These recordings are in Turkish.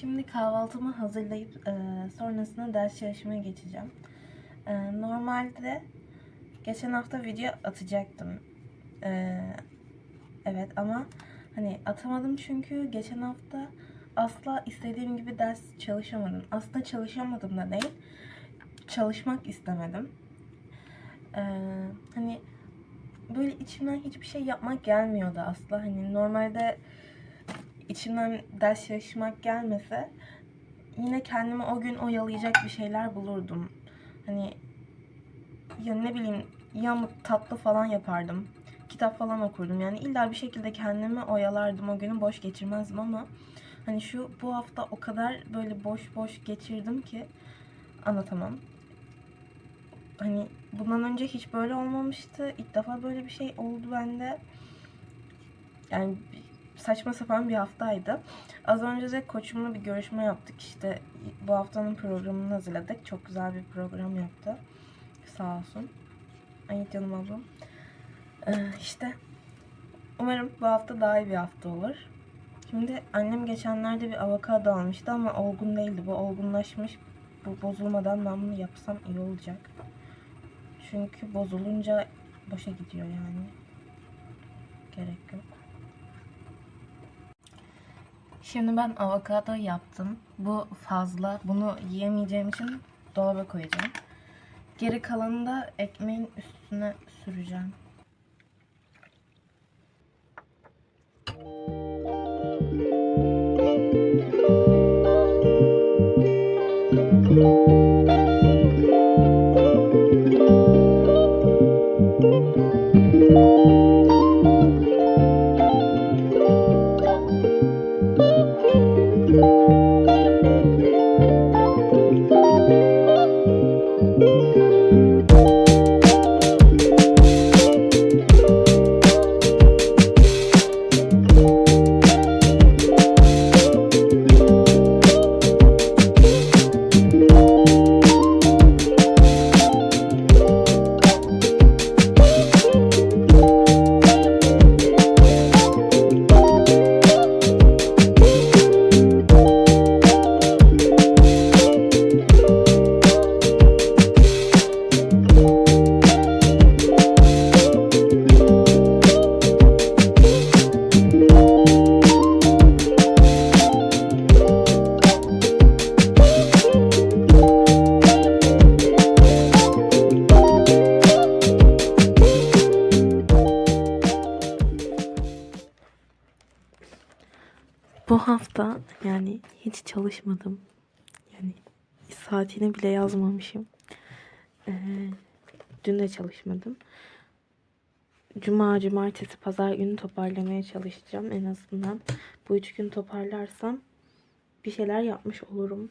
Şimdi kahvaltımı hazırlayıp e, sonrasında ders çalışmaya geçeceğim. E, normalde geçen hafta video atacaktım. E, evet ama hani atamadım çünkü geçen hafta asla istediğim gibi ders çalışamadım. Aslında çalışamadım da değil. Çalışmak istemedim. E, hani böyle içimden hiçbir şey yapmak gelmiyordu asla. Hani normalde içimden ders çalışmak gelmese yine kendimi o gün oyalayacak bir şeyler bulurdum. Hani ya ne bileyim ya tatlı falan yapardım. Kitap falan okurdum. Yani illa bir şekilde kendimi oyalardım. O günü boş geçirmezdim ama hani şu bu hafta o kadar böyle boş boş geçirdim ki anlatamam. Hani bundan önce hiç böyle olmamıştı. İlk defa böyle bir şey oldu bende. Yani saçma sapan bir haftaydı. Az önce de koçumla bir görüşme yaptık. İşte bu haftanın programını hazırladık. Çok güzel bir program yaptı. Sağ olsun. Ay canım ablam. Ee, işte umarım bu hafta daha iyi bir hafta olur. Şimdi annem geçenlerde bir avokado almıştı ama olgun değildi. Bu olgunlaşmış. Bu bozulmadan ben bunu yapsam iyi olacak. Çünkü bozulunca boşa gidiyor yani. Gerek yok. Şimdi ben avokado yaptım. Bu fazla. Bunu yiyemeyeceğim için dolaba koyacağım. Geri kalanını da ekmeğin üstüne süreceğim. Bu hafta yani hiç çalışmadım. Yani saatini bile yazmamışım. Ee, dün de çalışmadım. Cuma, cumartesi, pazar günü toparlamaya çalışacağım en azından. Bu üç gün toparlarsam bir şeyler yapmış olurum.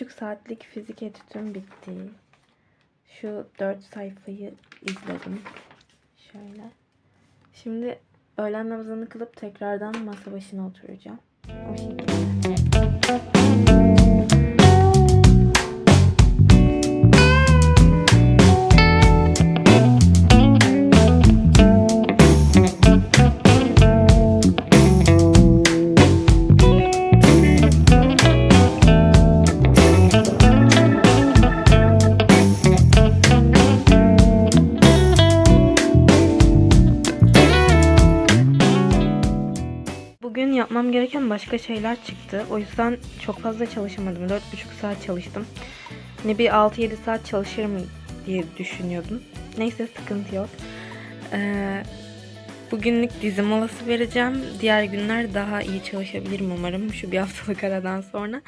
Buçuk saatlik fizik etütüm bitti. Şu dört sayfayı izledim. Şöyle. Şimdi öğlen namazını kılıp tekrardan masa başına oturacağım. O şekilde. Gereken başka şeyler çıktı. O yüzden çok fazla çalışamadım. 4,5 saat çalıştım. Ne bir 6-7 saat çalışırım diye düşünüyordum. Neyse sıkıntı yok. Ee, bugünlük dizi molası vereceğim. Diğer günler daha iyi çalışabilirim umarım şu bir haftalık aradan sonra.